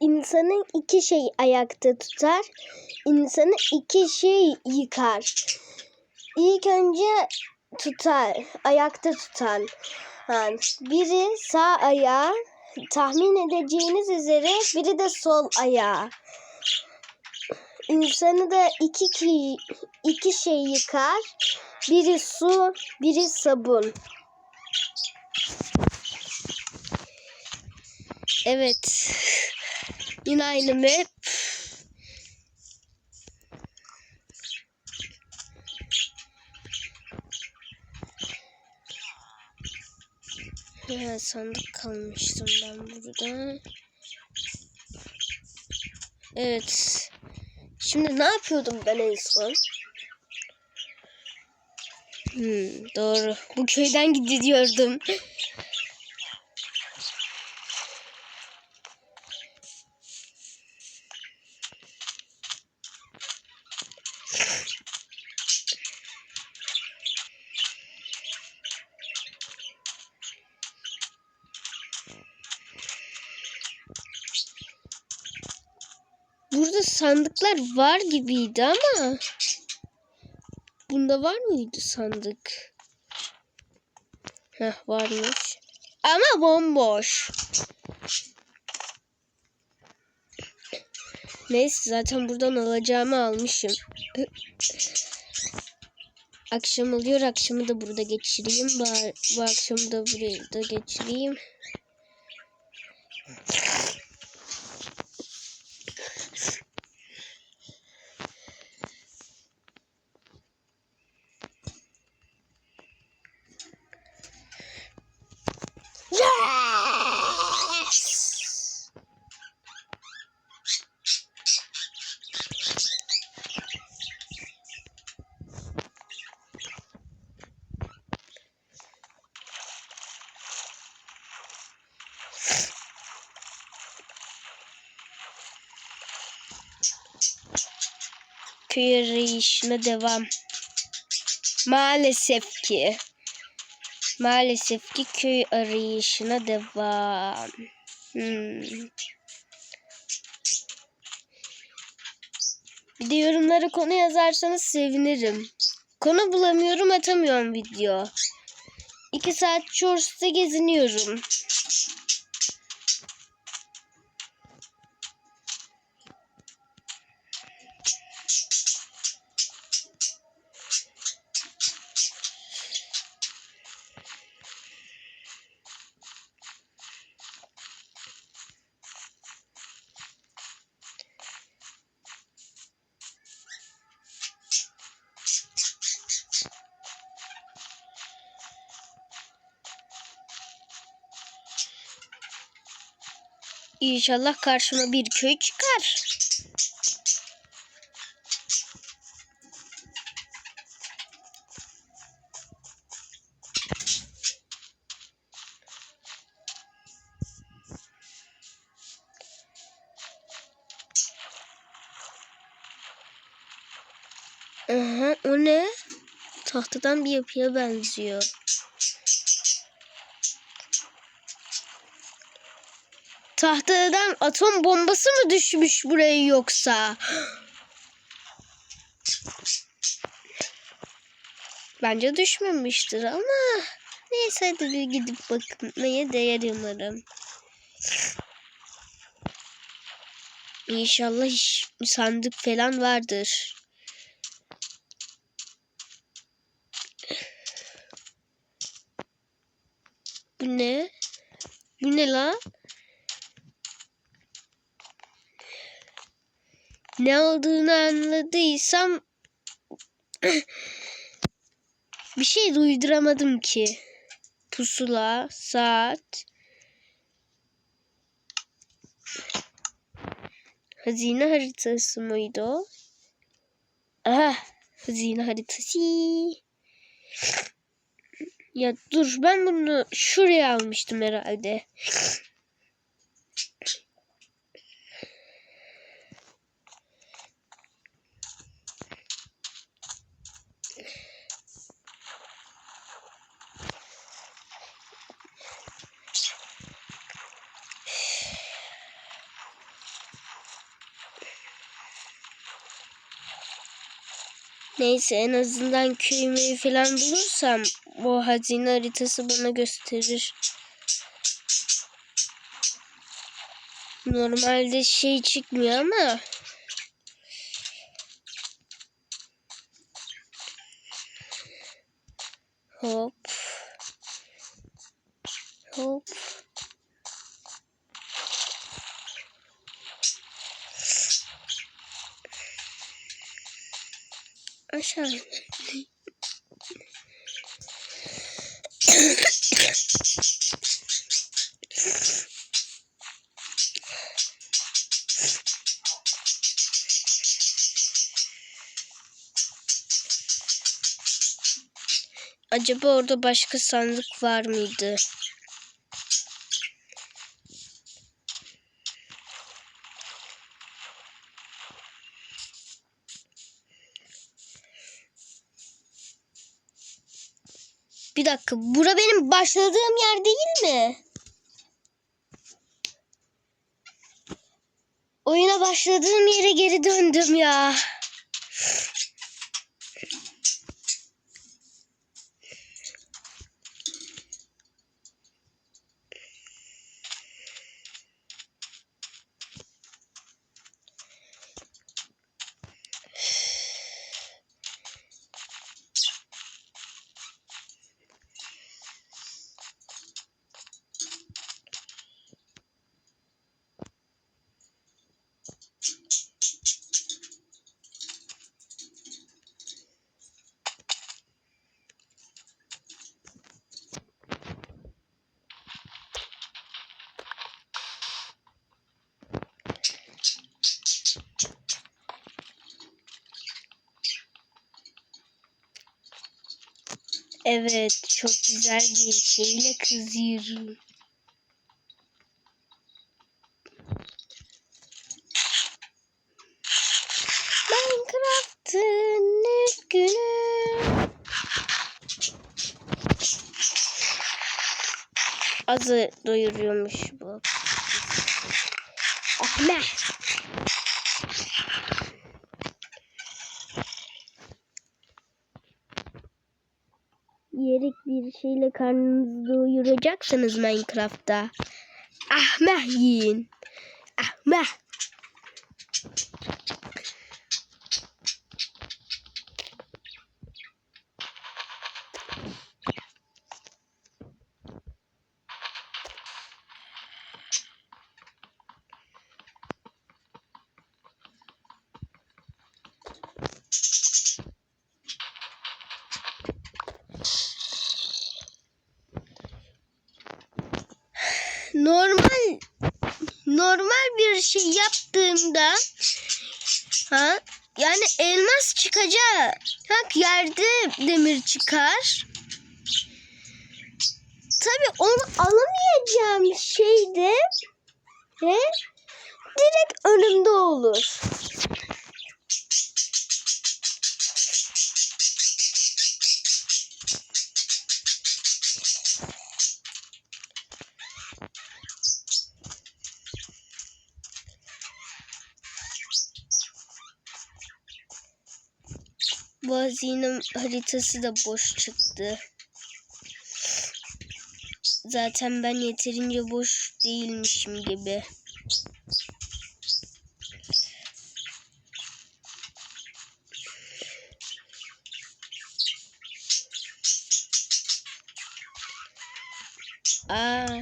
insanın iki şey ayakta tutar. İnsanı iki şey yıkar. İlk önce tutar, ayakta tutan. Yani biri sağ ayağı tahmin edeceğiniz üzere biri de sol ayağı. İnsanı da iki ki iki şey yıkar. Biri su, biri sabun. Evet. Yine aynı map. Ya sandık kalmıştım ben burada. Evet. Şimdi ne yapıyordum ben en son? Hmm, doğru. Bu köyden gidiyordum. Burada sandıklar var gibiydi ama bunda var mıydı sandık? Heh varmış. Ama bomboş. Neyse zaten buradan alacağımı almışım. Akşam oluyor. Akşamı da burada geçireyim. Bu, akşamı da burada geçireyim. Köy arayışına devam. Maalesef ki. Maalesef ki köy arayışına devam. Hmm. Bir de yorumlara konu yazarsanız sevinirim. Konu bulamıyorum atamıyorum video. İki saat Shorts'ta geziniyorum. İnşallah karşıma bir köy çıkar. Aha, o ne? Tahtadan bir yapıya benziyor. Tahtadan atom bombası mı düşmüş buraya yoksa? Bence düşmemiştir ama neyse hadi bir gidip bakmaya değer umarım. İnşallah sandık falan vardır. Bu ne? Bu ne lan? Ne olduğunu anladıysam bir şey duyduramadım ki. Pusula, saat. Hazine haritası mıydı o? Aha, hazine haritası. Ya dur ben bunu şuraya almıştım herhalde. Neyse en azından köyümü falan bulursam o hazine haritası bana gösterir. Normalde şey çıkmıyor ama aşağı Acaba orada başka sandık var mıydı? Bir dakika. Bura benim başladığım yer değil mi? Oyuna başladığım yere geri döndüm ya. Evet, çok güzel bir şeyle kızıyorum. Minecraft'ın ilk günü. Azı doyuruyormuş bu. Ahmet. Yerik bir şeyle karnınızı doyuracaksınız Minecraft'ta. Ahmet yiyin. Ahmet. Normal normal bir şey yaptığımda ha yani elmas çıkacak. Bak yerde demir çıkar. Tabii onu alamayacağım şeyde he, direkt önümde olur. Hazine haritası da boş çıktı. Zaten ben yeterince boş değilmişim gibi. Aa,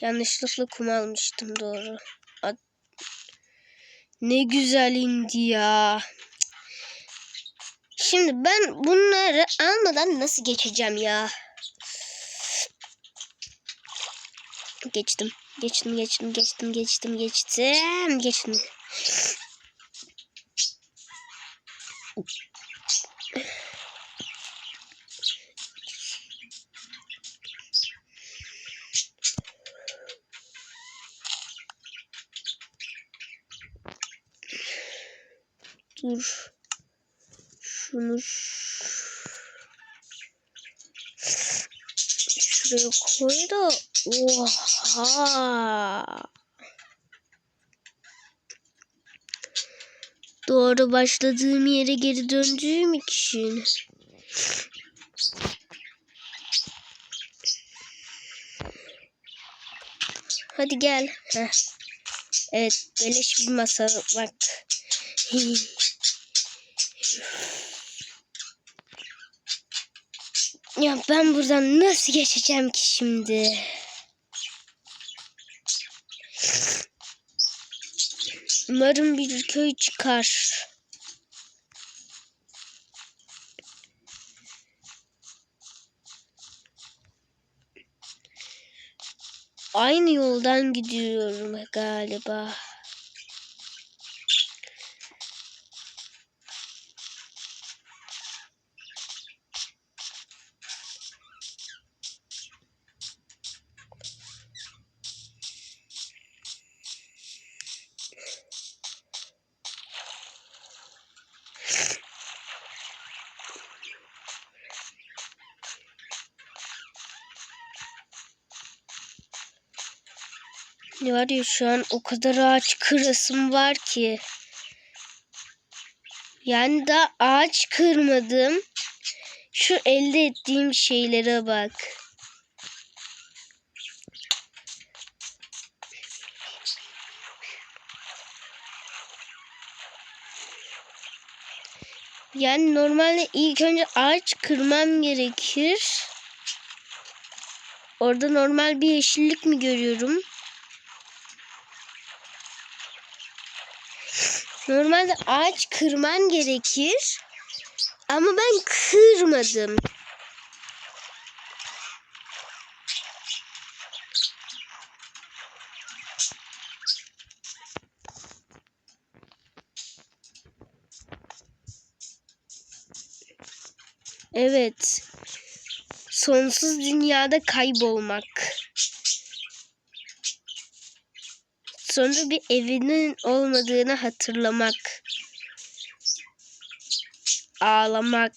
yanlışlıkla kum almıştım doğru. A- ne güzel indi ya. Şimdi ben bunları almadan nasıl geçeceğim ya? Geçtim. Geçtim, geçtim, geçtim, geçtim, geçtim, geçtim. Dur. Şunu şuraya koy da oha Doğru başladığım yere geri döndüğüm için. Hadi gel. Heh. Evet, beleş bir masa bak. ya ben buradan nasıl geçeceğim ki şimdi? Umarım bir köy çıkar. Aynı yoldan gidiyorum galiba. Ne var ya şu an o kadar ağaç kırasım var ki. Yani da ağaç kırmadım. Şu elde ettiğim şeylere bak. Yani normalde ilk önce ağaç kırmam gerekir. Orada normal bir yeşillik mi görüyorum? Normalde ağaç kırman gerekir. Ama ben kırmadım. Evet. Sonsuz dünyada kaybolmak. Sonra bir evinin olmadığını hatırlamak. Ağlamak.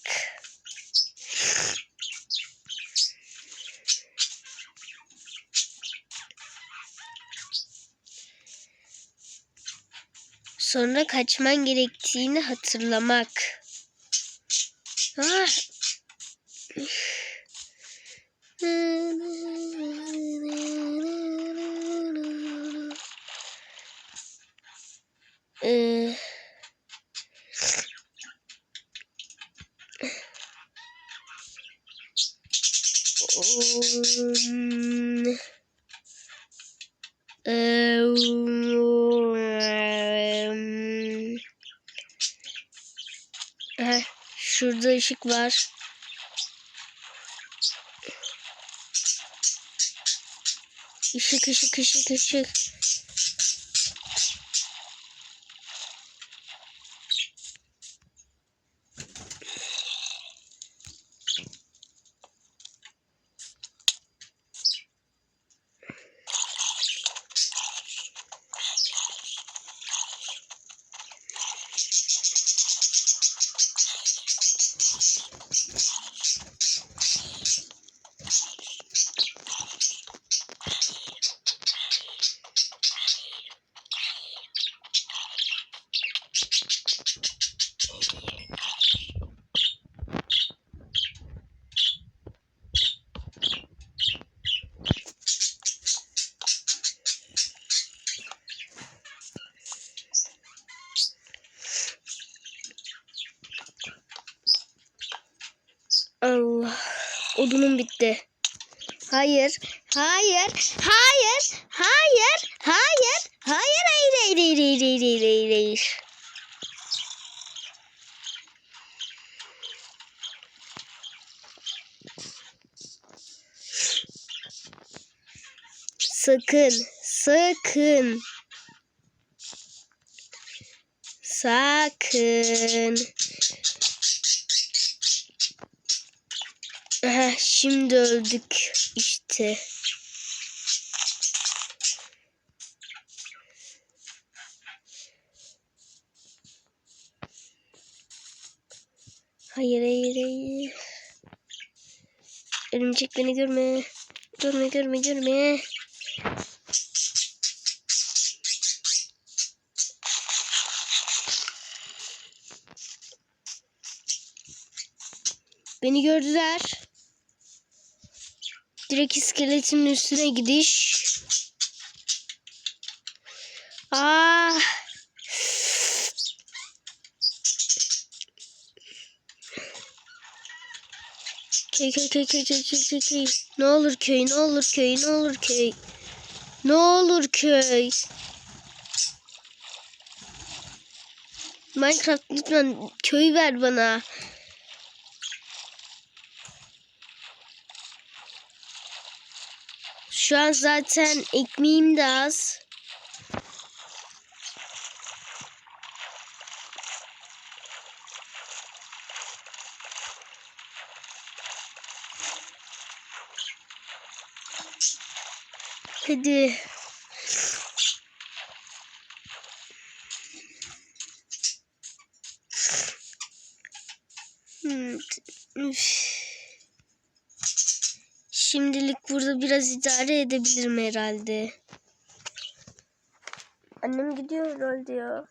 Sonra kaçman gerektiğini hatırlamak. Ah. Şurada ışık var. Işık ışık ışık ışık. Odunum bitti. Hayır. Hayır. Hayır. Hayır. Hayır. Hayır. Hayır. Hayır. Hayır. Hayır. Hayır. Hayır. Hayır. Hayır. Sakın. Sakın. Sakın. Şimdi öldük işte. Hayır hayır hayır. Örümcek beni görme. Görme görme görme. Beni gördüler. Direkt iskeletin üstüne gidiş. Aa. Köy köy köy köy köy köy köy köy. Ne olur köy ne olur köy ne olur köy. Ne olur köy. Minecraft lütfen köy ver bana. Şu an zaten ekmeğim de az. Hadi. Hmm. Burada biraz idare edebilirim herhalde. Annem gidiyor herhalde ya.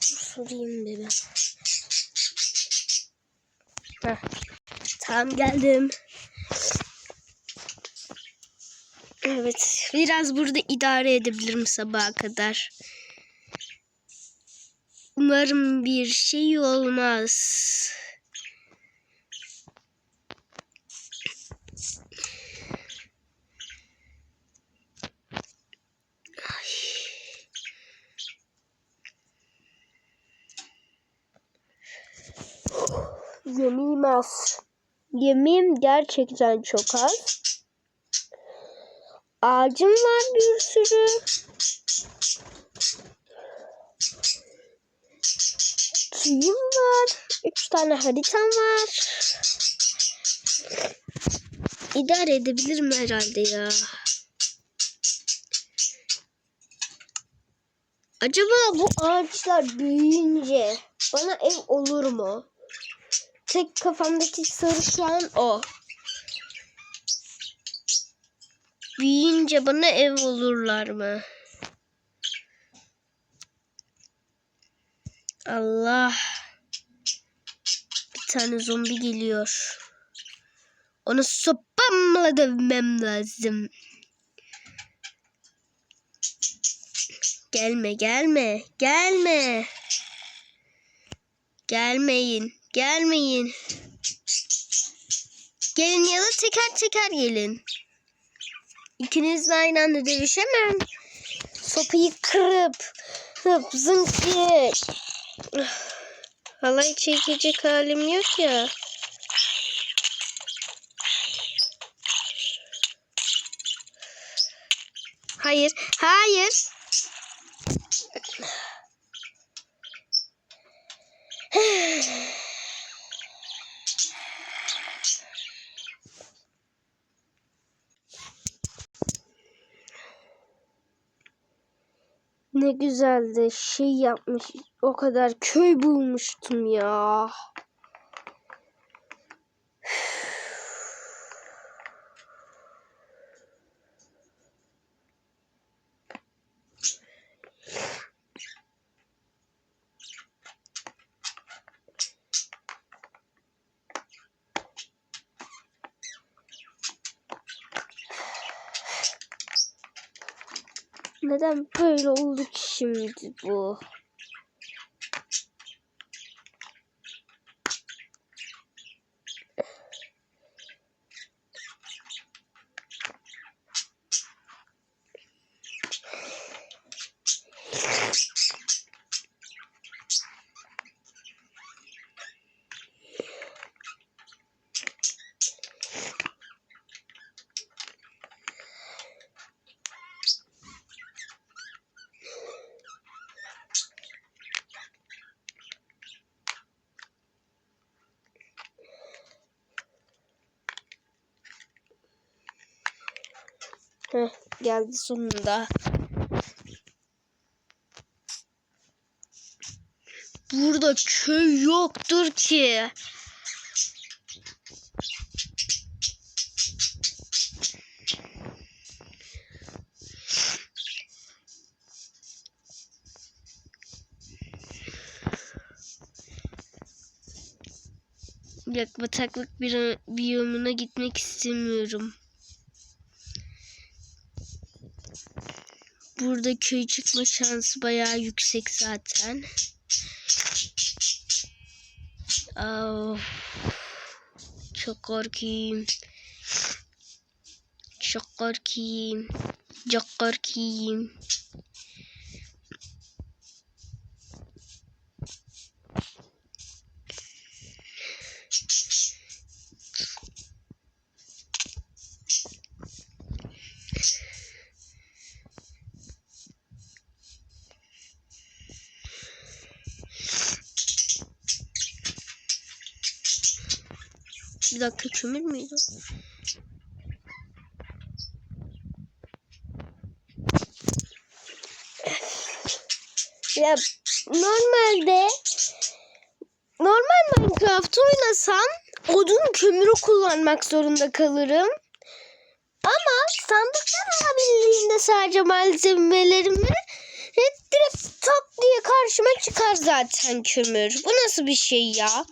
Sorayım bir ben. Heh. Tamam geldim. Evet. Biraz burada idare edebilirim sabaha kadar. Umarım bir şey olmaz. Ay. Yemeğim az. Yemeğim gerçekten çok az. Ağacım var bir sürü. Suyum var. Üç tane haritam var. İdare edebilirim herhalde ya. Acaba bu ağaçlar büyüyünce bana ev olur mu? Tek kafamdaki soru şu an o. Büyüyünce bana ev olurlar mı? Allah. Bir tane zombi geliyor. Onu sopamla dövmem lazım. Gelme gelme gelme. Gelmeyin gelmeyin. Gelin ya da teker teker gelin. İkiniz de aynı anda dövüşemem. Sopayı kırıp hıp zınk diye. Halay çekecek halim yok ya. Hayır, hayır. Ne güzeldi. Şey yapmış. O kadar köy bulmuştum ya. Neden böyle oldu ki şimdi bu? Heh, geldi sonunda. Burada köy yoktur ki. Yok bataklık biyomuna gitmek istemiyorum. Burada köy çıkma şansı bayağı yüksek zaten. Of. Çok korkayım. Çok korkayım. Çok korkayım. Dakika kömür müydü? Ya normalde normal Minecraft oynasam odun kömürü kullanmak zorunda kalırım. Ama sandıktan alabildiğimde sadece malzemelerimi hep direkt tak diye karşıma çıkar zaten kömür. Bu nasıl bir şey ya?